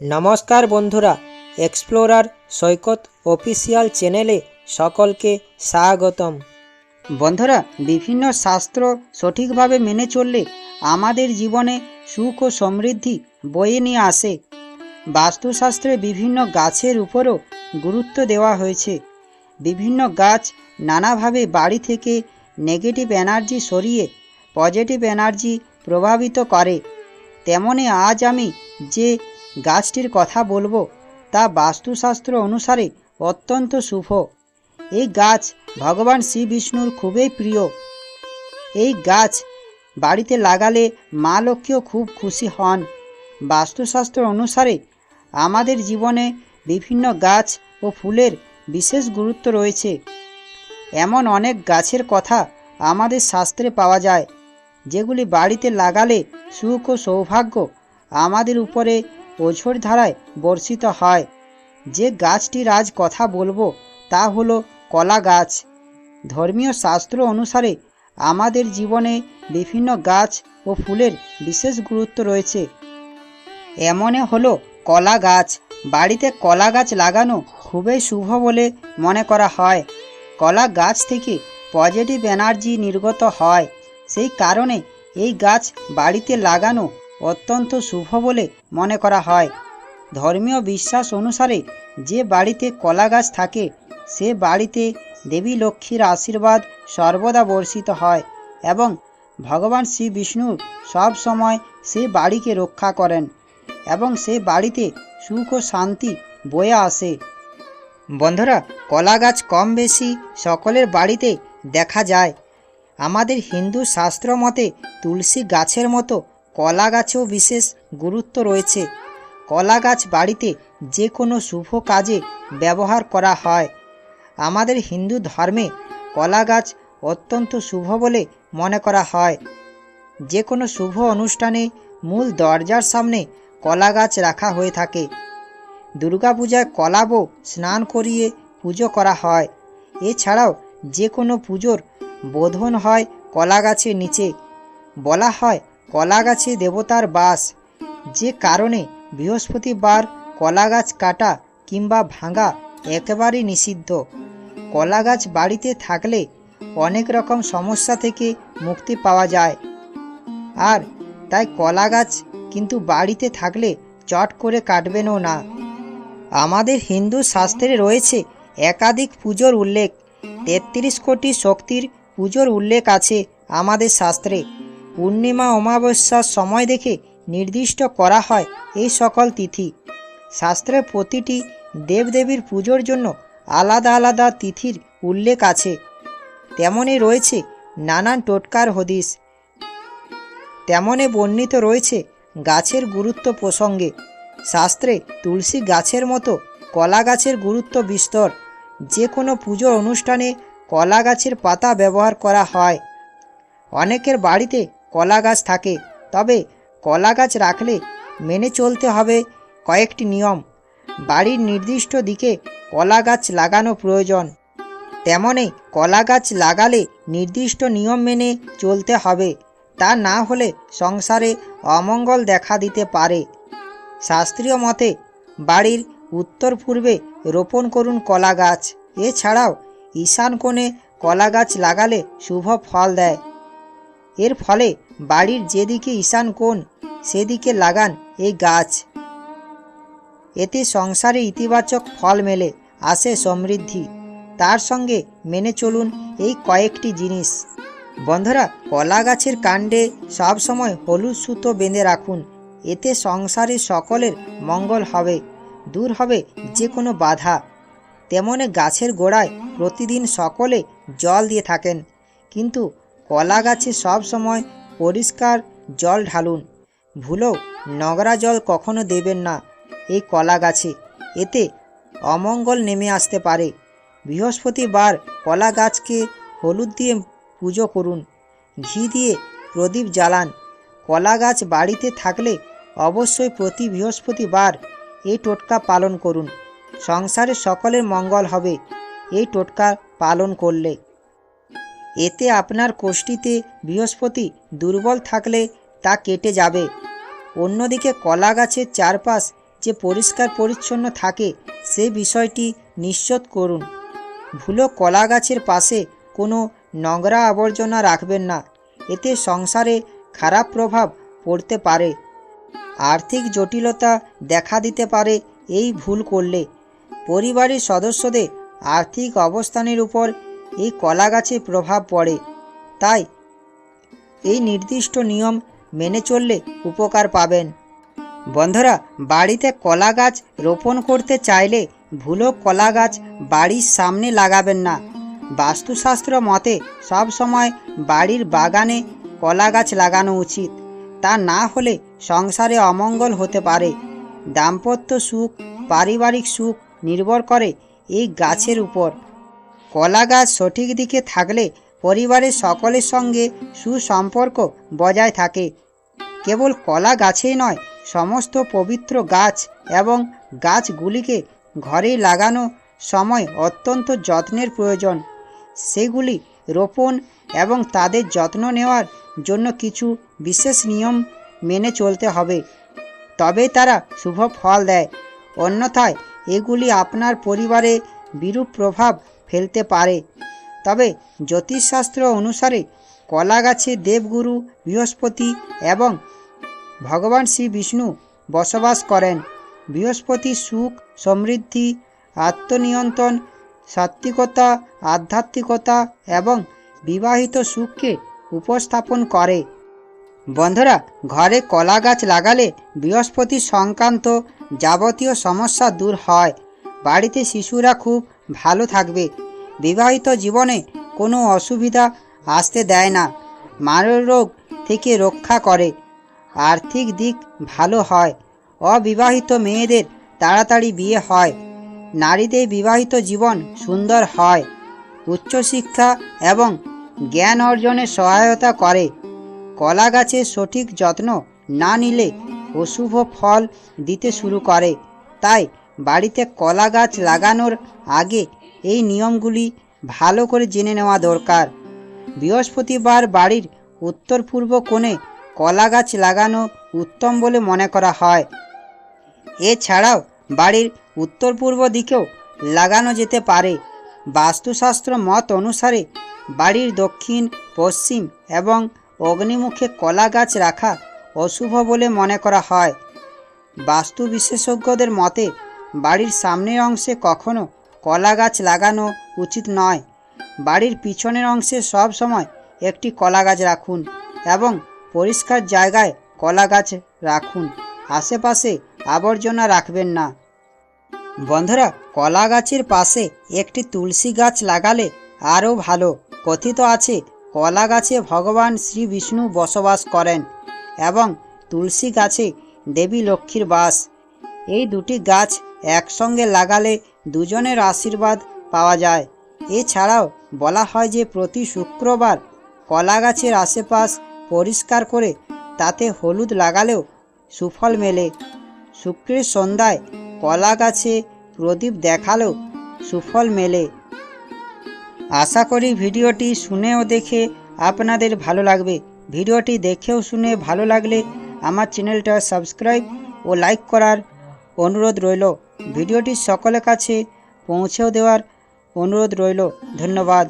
নমস্কার বন্ধুরা এক্সপ্লোরার সৈকত অফিসিয়াল চ্যানেলে সকলকে স্বাগতম। বন্ধুরা, বিভিন্ন শাস্ত্র সঠিকভাবে মেনে চললে আমাদের জীবনে সুখ ও সমৃদ্ধি বয়ে নিয়ে আসে। বাস্তুশাস্ত্রে বিভিন্ন গাছের উপরও গুরুত্ব দেওয়া হয়েছে। বিভিন্ন গাছ নানাভাবে বাড়ি থেকে নেগেটিভ এনার্জি সরিয়ে পজিটিভ এনার্জি প্রভাবিত করে। তেমনি আজ আমি যে গাছটির কথা বলব, তা বাস্তুশাস্ত্র অনুসারে অত্যন্ত শুভ। এই গাছ ভগবান শ্রী বিষ্ণুর খুবই প্রিয়। এই গাছ বাড়িতে লাগালে মা লক্ষ্মীও খুব খুশি হন। বাস্তুশাস্ত্র অনুসারে আমাদের জীবনে বিভিন্ন গাছ ও ফুলের বিশেষ গুরুত্ব রয়েছে। এমন অনেক গাছের কথা আমাদের শাস্ত্রে পাওয়া যায়, যেগুলি বাড়িতে লাগালে সুখ ও সৌভাগ্য আমাদের উপরে ওঝর ধারায় বর্ষিত হয়। যে গাছটির আজ কথা বলব, তা হলো কলা গাছ। ধর্মীয় শাস্ত্র অনুসারে আমাদের জীবনে বিভিন্ন গাছ ও ফুলের বিশেষ গুরুত্ব রয়েছে। এমনে হলো কলা গাছ। বাড়িতে কলা গাছ লাগানো খুবই শুভ বলে মনে করা হয়। কলা গাছ থেকে পজিটিভ এনার্জি নির্গত হয়। সেই কারণে এই গাছ বাড়িতে লাগানো অত্যন্ত শুভ বলে মনে করা হয়। ধর্মীয় বিশ্বাস অনুসারে যে বাড়িতে কলা গাছ থাকে, সে বাড়িতে দেবী লক্ষ্মীর আশীর্বাদ সর্বদা বর্ষিত হয় এবং ভগবান শ্রী বিষ্ণু সব সময় সে বাড়িকে রক্ষা করেন এবং সে বাড়িতে সুখ ও শান্তি বয়ে আসে। বন্ধুরা, কলা গাছ কম বেশি সকলের বাড়িতে দেখা যায়। আমাদের হিন্দু শাস্ত্র মতে তুলসী গাছের মতো কলা গাছেও বিশেষ গুরুত্ব রয়েছে। কলা গাছ বাড়িতে যে কোনো শুভ কাজে ব্যবহার করা হয়। আমাদের হিন্দু ধর্মে কলা গাছ অত্যন্ত শুভ বলে মনে করা হয়। যে কোনো শুভ অনুষ্ঠানে মূল দরজার সামনে কলা গাছ রাখা হয়ে থাকে। দুর্গাপূজায় কলাবও স্নান করিয়ে পুজো করা হয়। এছাড়াও যে কোনো পুজোর বোধন হয় কলা গাছের নিচে। বলা হয় কলা গাছে দেবতার বাস। যে কারণে বৃহস্পতিবার কলা গাছ কাটা কিংবা ভাঙা একেবারেই নিষিদ্ধ। কলা গাছ বাড়িতে থাকলে অনেক রকম সমস্যা থেকে মুক্তি পাওয়া যায়। আর তাই কলা গাছ কিন্তু বাড়িতে থাকলে চট করে কাটবেনও না। আমাদের হিন্দু শাস্ত্রে রয়েছে একাধিক পুজোর উল্লেখ। তেত্রিশ কোটি শক্তির পুজোর উল্লেখ আছে আমাদের শাস্ত্রে। পূর্ণিমা অমাবস্যার সময় দেখে নির্দিষ্ট করা হয় এই সকল তিথি। শাস্ত্রে প্রতিটি দেবদেবীর পুজোর জন্য আলাদা আলাদা তিথির উল্লেখ আছে। তেমনই রয়েছে নানান টোটকার হদিস তেমনে বর্ণিত রয়েছে গাছের গুরুত্ব প্রসঙ্গে। শাস্ত্রে তুলসী গাছের মতো কলা গাছের গুরুত্ব বিস্তর। যে কোনো পুজোর অনুষ্ঠানে কলা গাছের পাতা ব্যবহার করা হয়। অনেকের বাড়িতে কলা গাছ থাকে। তবে কলা গাছ রাখলে মেনে চলতে হবে কয়েকটি নিয়ম। বাড়ির নির্দিষ্ট দিকে কলা গাছ লাগানো প্রয়োজন। তেমনই কলা গাছ লাগালে নির্দিষ্ট নিয়ম মেনে চলতে হবে। তা না হলে সংসারে অমঙ্গল দেখা দিতে পারে। শাস্ত্রীয় মতে, বাড়ির উত্তর পূর্বে রোপণ করুন কলা গাছ এছাড়াও ঈশান কোণে কলা গাছ লাগালে শুভ ফল দেয়। এর ফলে বাড়ির যেদিকে ঈশান কোণ, সেদিকে লাগান এই গাছ। এতে সংসারে ইতিবাচক ফল মেলে, আসে সমৃদ্ধি। তার সঙ্গে মেনে চলুন এই কয়েকটি জিনিস। বন্ধুরা, কলা গাছের কাণ্ডে সবসময় হলুদ সুতো বেঁধে রাখুন। এতে সংসারে সকলের মঙ্গল হবে, দূর হবে যে কোনো বাধা। তেমনি গাছের গোড়ায় প্রতিদিন সকলে জল দিয়ে থাকেন। কিন্তু কলা গাছে সব সময় পরিষ্কার জল ঢালুন। ভুলেও নোংরা জল কখনো দেবেন না এই কলা গাছে। এতে অমঙ্গল নেমে আসতে পারে। বৃহস্পতিবার কলা গাছকে হলুদ দিয়ে পুজো করুন। ঘি দিয়ে প্রদীপ জ্বালান। কলা গাছ বাড়িতে থাকলে অবশ্যই প্রতি বৃহস্পতিবার এই টোটকা পালন করুন। সংসারে সকলের মঙ্গল হবে এই টোটকা পালন করলে। এতে আপনার কোষ্ঠীতে বৃহস্পতি দুর্বল থাকলে তা কেটে যাবে। অন্যদিকে কলা গাছের চারপাশ যে পরিষ্কার পরিচ্ছন্ন থাকে, সে বিষয়টি নিশ্চিত করুন। ভুলো কলা গাছের পাশে কোনো নোংরা আবর্জনা রাখবেন না। এতে সংসারে খারাপ প্রভাব পড়তে পারে। আর্থিক জটিলতা দেখা দিতে পারে এই ভুল করলে। পরিবারের সদস্যদের আর্থিক অবস্থানের উপর এই কলা গাছের প্রভাব পড়ে। তাই এই নির্দিষ্ট নিয়ম মেনে চললে উপকার পাবেন। বন্ধুরা, বাড়িতে কলা গাছ রোপণ করতে চাইলে ভুলো কলা গাছ বাড়ির সামনে লাগাবেন না। বাস্তুশাস্ত্র মতে সব সময় বাড়ির বাগানে কলা গাছ লাগানো উচিত। তা না হলে সংসারে অমঙ্গল হতে পারে। দাম্পত্য সুখ, পারিবারিক সুখ নির্ভর করে এই গাছের উপর। কলা গাছ সঠিক দিকে থাকলে পরিবারের সকলের সঙ্গে সুসম্পর্ক বজায় থাকে। কেবল কলা গাছেই নয়, সমস্ত পবিত্র গাছ এবং গাছগুলিকে ঘরে লাগানো সময় অত্যন্ত যত্নের প্রয়োজন। সেগুলি রোপণ এবং তাদের যত্ন নেওয়ার জন্য কিছু বিশেষ নিয়ম মেনে চলতে হবে। তবে তারা শুভ ফল দেয়। অন্যথায় এগুলি আপনার পরিবারে বিরূপ প্রভাব ফেলতে পারে। তবে জ্যোতিষশাস্ত্র অনুসারে কলা গাছে দেবগুরু বৃহস্পতি এবং ভগবান শ্রী বিষ্ণু বসবাস করেন। বৃহস্পতি সুখ, সমৃদ্ধি, আত্মনিয়ন্ত্রণ, সাত্ত্বিকতা, আধ্যাত্মিকতা এবং বিবাহিত সুখকে উপস্থাপন করে। বন্ধুরা, ঘরে কলা গাছ লাগালে বৃহস্পতি সংক্রান্ত যাবতীয় সমস্যা দূর হয়। বাড়িতে শিশুরা খুব ভালো থাকবে। বিবাহিত জীবনে কোনো অসুবিধা আসতে দেয় না। মানব রোগ থেকে রক্ষা করে। আর্থিক দিক ভালো হয়। অবিবাহিত মেয়েদের তাড়াতাড়ি বিয়ে হয়। নারীদের বিবাহিত জীবন সুন্দর হয়। উচ্চশিক্ষা এবং জ্ঞান অর্জনে সহায়তা করে। কলা গাছের সঠিক যত্ন না নিলে অশুভ ফল দিতে শুরু করে। তাই বাড়িতে কলা গাছ লাগানোর আগে এই নিয়মগুলি ভালো করে জেনে নেওয়া দরকার। বৃহস্পতিবার বাড়ির উত্তর পূর্ব কোণে কলা গাছ লাগানো উত্তম বলে মনে করা হয়। এছাড়াও বাড়ির উত্তর পূর্ব দিকেও লাগানো যেতে পারে। বাস্তুশাস্ত্র মত অনুসারে বাড়ির দক্ষিণ, পশ্চিম এবং অগ্নিমুখে কলা গাছ রাখা অশুভ বলে মনে করা হয়। বাস্তু বিশেষজ্ঞদের মতে বাড়ির সামনের অংশে কখনো কলা গাছ লাগানো উচিত নয়। বাড়ির পিছনের অংশে সব সময় একটি কলা গাছ রাখুন এবং পরিষ্কার জায়গায় কলা গাছ রাখুন। আশেপাশে আবর্জনা রাখবেন না। বন্ধুরা কলা গাছের পাশে একটি তুলসী গাছ লাগালে আরও ভালো। কথিত আছে কলা গাছে ভগবান শ্রী বিষ্ণু বসবাস করেন এবং তুলসী গাছে দেবী লক্ষ্মীর বাস। এই দুটি গাছ একসঙ্গে লাগালে দুজনের আশীর্বাদ পাওয়া যায়। এছাড়াও বলা হয় যে প্রতি শুক্রবার কলা গাছের আশেপাশ পরিষ্কার করে তাতে হলুদ লাগালেও সুফল মেলে। শুক্রের সন্ধ্যায় কলা গাছে প্রদীপ দেখালেও সুফল মেলে। আশা করি ভিডিওটি শুনে ও দেখে আপনাদের ভালো লাগবে। ভিডিওটি দেখেও শুনে ভালো লাগলে আমার চ্যানেলটা সাবস্ক্রাইব ও লাইক করার অনুরোধ রইল। ভিডিওটি সকলের কাছে পৌঁছেও দেওয়ার অনুরোধ রইল। ধন্যবাদ।